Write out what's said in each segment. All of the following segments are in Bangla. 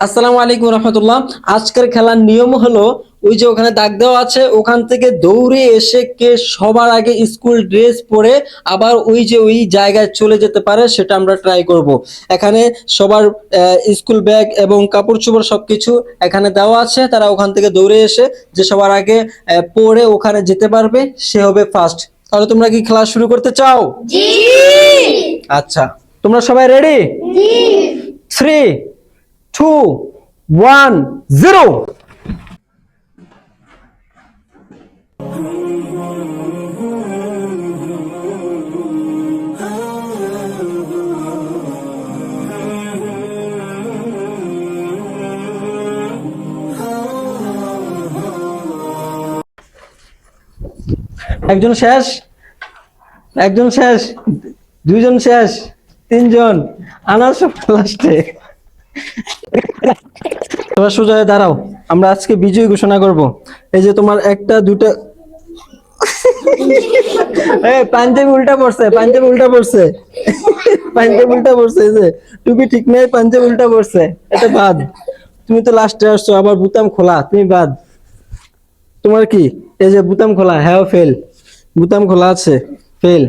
আসসালামু আলাইকুম রহমতুল্লাহ। আজকের খেলার নিয়ম হলো ওই যে ওখানে দাগ দেওয়া আছে ওখান থেকে দৌড়ে এসে কে সবার আগে স্কুল ড্রেস পরে আবার ওই যে ওই জায়গায় চলে যেতে পারে সেটা আমরা ট্রাই করব। এখানে সবার স্কুল ব্যাগ এবং কাপড় চোপড় সব কিছু এখানে দেওয়া আছে। তারা ওখান থেকে দৌড়ে এসে যে সবার আগে পরে ওখানে যেতে পারবে সে হবে ফার্স্ট তাহলে তোমরা কি খেলা শুরু করতে চাও? আচ্ছা। তোমরা সবাই ready three two one zero একজন শেষ একজন শেষ দুইজন শেষ তিনজন আনার সব লাস্টে। তোমরা সোজা দাঁড়াও। আমরা আজকে বিজয় ঘোষণা করব। এই যে তোমার একটা, দুটা এই পাঞ্জাবি উল্টা পড়ছে, পাঞ্জাবি উল্টা পড়ছে। পাঞ্জাবি উল্টা পড়ছে যে। টুপি ঠিক নেই, পাঞ্জাবি উল্টা পড়ছে। এটা বাদ। তুমি তো লাস্টে আসছো, আবার বুতাম খোলা, তুমি বাদ। তোমার কি? এই যে বুতাম খোলা হ্যাঁ ফেল বুতাম খোলা আছে ফেল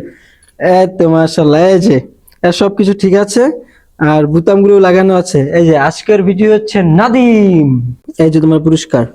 এই তো মাশাল্লাহ এই যে। সব কিছু ঠিক আছে? আর বুতামগুলো লাগানো আছে। এই যে আজকের ভিডিও হচ্ছে নাদিম। এই যে তোমার পুরস্কার।